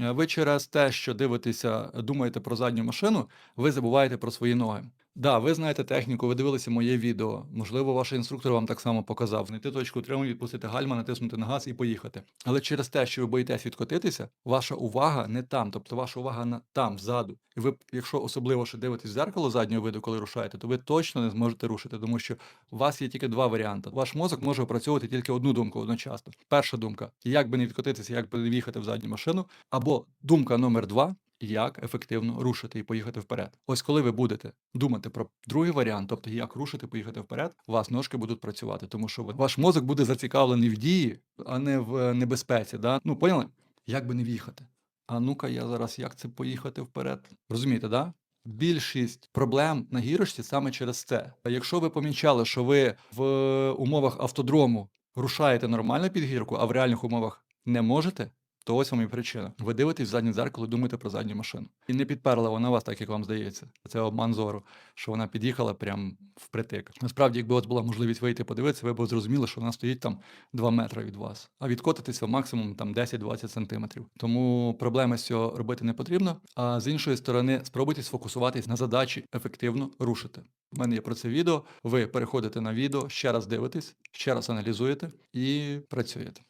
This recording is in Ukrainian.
Е, Ви через те, що дивитеся, думаєте про задню машину, ви забуваєте про свої ноги. Да, ви знаєте техніку, ви дивилися моє відео. Можливо, ваш інструктор вам так само показав. Знайти точку утримання, відпустити гальма, натиснути на газ і поїхати. Але через те, що ви боїтесь відкотитися, ваша увага не там, тобто ваша увага на там, ззаду. І ви, якщо особливо ще дивитесь в зеркало заднього виду, коли рушаєте, то ви точно не зможете рушити, тому що у вас є тільки два варіанти. Ваш мозок може опрацьовувати тільки одну думку одночасно. Перша думка: як би не відкотитися, як би не в'їхати в задню машину, або думка номер два. Як ефективно рушити і поїхати вперед. Ось коли ви будете думати про другий варіант, тобто як рушити, поїхати вперед, у вас ножки будуть працювати, тому що ваш мозок буде зацікавлений в дії, а не в е, небезпеці. Да? Ну, поняли? Як би не в'їхати? А ну-ка, я зараз як це поїхати вперед? Розумієте, да? Більшість проблем на гірочці саме через це. А Якщо ви помічали, що ви в умовах автодрому рушаєте нормально під гірку, а в реальних умовах не можете, то ось вам і причина. Ви дивитесь в заднє дзеркало і думаєте про задню машину. І не підперла вона вас так, як вам здається. Це обман зору, що вона під'їхала прям впритик. Насправді, якби у вас була можливість вийти подивитися, ви б зрозуміли, що вона стоїть там 2 метри від вас, а відкотитися максимум там 10-20 сантиметрів. Тому проблеми з цього робити не потрібно. А з іншої сторони, спробуйте сфокусуватись на задачі ефективно рушити. У мене є про це відео. Ви переходите на відео, ще раз дивитесь, ще раз аналізуєте і працюєте.